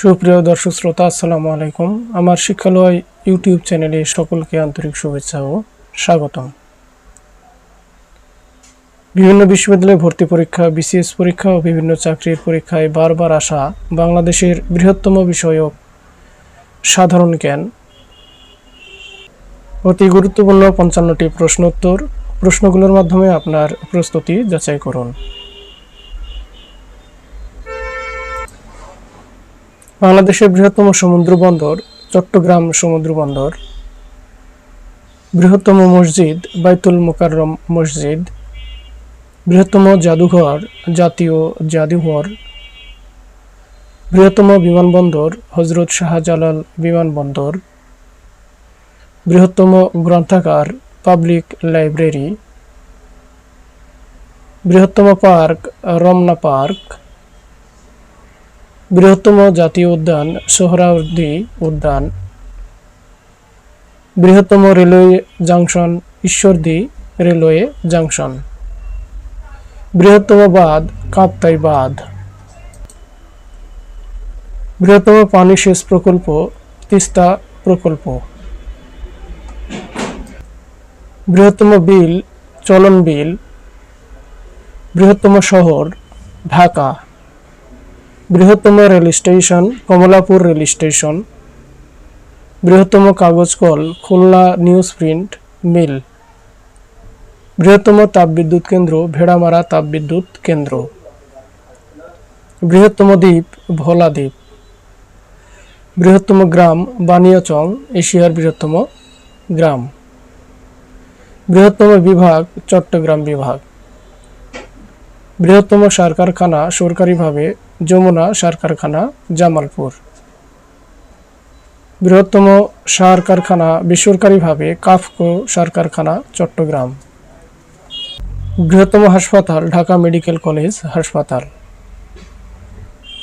সুপ্রিয় দর্শক শ্রোতা, আসসালামু আলাইকুম। আমার শিক্ষালয় ইউটিউব চ্যানেলে সকলকে আন্তরিক শুভেচ্ছা ও স্বাগতম। বিভিন্ন বিশ্ববিদ্যালয়ে ভর্তি পরীক্ষা, বিসিএস পরীক্ষা ও বিভিন্ন চাকরির পরীক্ষায় বারবার আসা বাংলাদেশের বৃহত্তম বিষয়ক সাধারণ জ্ঞান। অতি গুরুত্বপূর্ণ পঞ্চান্নটি প্রশ্নোত্তর। প্রশ্নগুলোর মাধ্যমে আপনার প্রস্তুতি যাচাই করুন। বাংলাদেশের বৃহত্তম সমুদ্র বন্দর, চট্টগ্রাম সমুদ্র বন্দর, বৃহত্তম মসজিদ, বাইতুল মোকাররম মসজিদ, বৃহত্তম জাদুঘর, জাতীয় জাদুঘর, বৃহত্তম বিমানবন্দর, হজরত শাহজালাল বিমানবন্দর, বৃহত্তম গ্রন্থাগার, পাবলিক লাইব্রেরি, বৃহত্তম পার্ক, রমনা পার্ক বৃহত্তম জাতীয় উদ্যান সোহরাওয়ার্দী উদ্যান। বৃহত্তম railway junction Ishwardi railway junction. বৃহত্তম বাঁধ কাপ্তাই বাঁধ। বৃহত্তম পানি সেচ প্রকল্প তিস্তা প্রকল্প। বৃহত্তম বিল চলন বিল। বৃহত্তম শহর ঢাকা। বৃহত্তম rail station Kamalapur rail station. বৃহত্তম কাগজ কল, খুলনা নিউজ প্রিন্ট, মিল। বৃহত্তম তাপবিদ্যুৎ কেন্দ্র, ভেড়ামারা তাপবিদ্যুৎ কেন্দ্র। বৃহত্তম দ্বীপ, ভোলা দ্বীপ। বৃহত্তম গ্রাম, বানিয়াচং, এশিয়ার বৃহত্তম গ্রাম। বৃহত্তম বিভাগ, চট্টগ্রাম বিভাগ। বৃহত্তম সার কারখানা সরকারিভাবে যমুনা সার কারখানা, জামালপুর। বৃহত্তম সার কারখানা বেসরকারিভাবে কাফকো সার কারখানা, চট্টগ্রাম। বৃহত্তম হাসপাতাল, ঢাকা মেডিকেল কলেজ হাসপাতাল।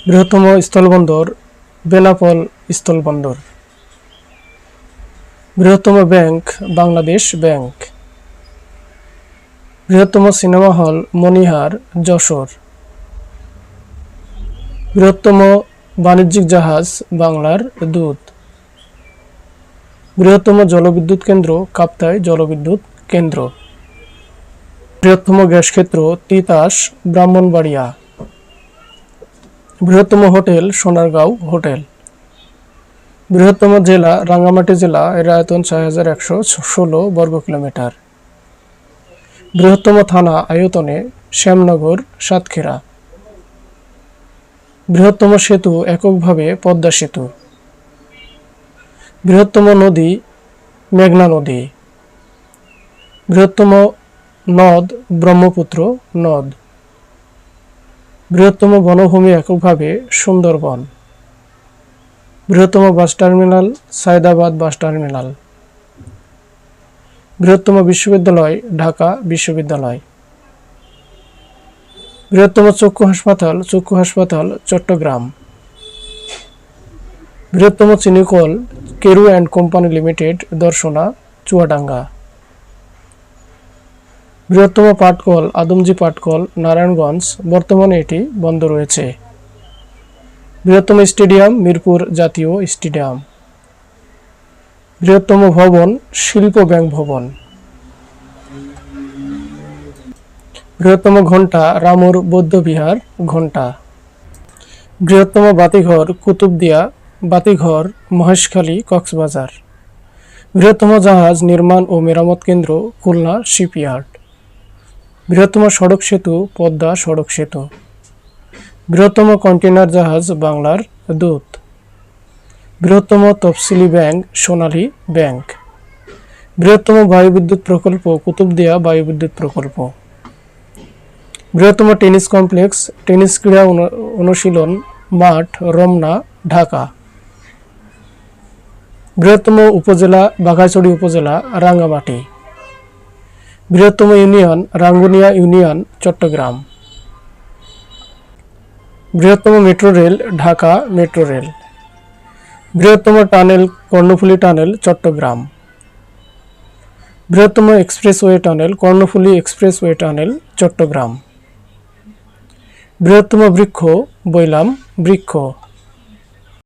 বৃহত্তম স্থলবন্দর, বেনাপোল স্থলবন্দর। বৃহত্তম ব্যাংক, বাংলাদেশ ব্যাংক। বৃহত্তম সিনেমা হল মনিহার যশোর। বৃহত্তম বাণিজ্যিক জাহাজ বাংলার দুধ বৃহত্তম জলবিদ্যুৎ কেন্দ্র কাপ্তাই জলবিদ্যুৎ কেন্দ্র। বৃহত্তম গ্যাস ক্ষেত্র তিতাস ব্রাহ্মণবাড়িয়া। বৃহত্তম হোটেল সোনারগাঁও হোটেল। বৃহত্তম জেলা রাঙ্গামাটি জেলা এর আয়তন ছয় হাজার একশো ষোলো বর্গ কিলোমিটার। বৃহত্তম থানা আয়তনে শ্যামনগর সাতক্ষীরা। বৃহত্তম সেতু এককভাবে পদ্মা সেতু। বৃহত্তম নদী মেঘনা নদী। বৃহত্তম নদ ব্রহ্মপুত্র নদ। বৃহত্তম বনভূমি এককভাবে সুন্দরবন। বৃহত্তম bus terminal Sayedabad bus terminal. বৃহত্তম বিশ্ববিদ্যালয় ঢাকা বিশ্ববিদ্যালয়। বৃহত্তম চক্ষু হাসপাতাল চক্ষু হাসপাতাল, চট্টগ্রাম। বৃহত্তম চিনিকল, Keru and company limited, Darshana, Chuadanga. বৃহত্তম পাটকল, আদমজি পাটকল, নারায়ণগঞ্জ, বর্তমানে এটি বন্ধ রয়েছে। বৃহত্তম স্টেডিয়াম, মিরপুর জাতীয় স্টেডিয়াম। বৃহত্তম ভবন, শিল্প ব্যাংক ভবন। বৃহত্তম ঘণ্টা রামুর বৌদ্ধবিহার ঘণ্টা। বৃহত্তম বাতিঘর কুতুবদিয়া বাতিঘর মহেশখালী কক্সবাজার। বৃহত্তম জাহাজ নির্মাণ ও মেরামত কেন্দ্র খুলনা শিপইয়ার্ড। বৃহত্তম সড়ক সেতু পদ্মা সড়ক সেতু। বৃহত্তম কন্টেনার জাহাজ বাংলার দূত। বৃহত্তম তফসিলি ব্যাংক সোনালী ব্যাংক। বৃহত্তম বায়ুবিদ্যুৎ প্রকল্প কুতুবদিয়া বায়ুবিদ্যুৎ প্রকল্প। বৃহত্তম টেনিস কমপ্লেক্স, টেনিস ক্রীড়া অনু- অনুশীলন মাঠ, রমনা, ঢাকা। বৃহত্তম উপজেলা বাঘাইছড়ি উপজেলা, রাঙ্গামাটি। বৃহত্তম ইউনিয়ন, রাঙ্গুনিয়া ইউনিয়ন, চট্টগ্রাম। বৃহত্তম metro rail, Dhaka metro rail. বৃহত্তম টানেল, কর্ণফুলী টানেল, চট্টগ্রাম। বৃহত্তম expressway tunnel, Karnaphuli expressway tunnel, Chattogram. বৃহত্তম বৃক্ষ বৈলাম বৃক্ষ।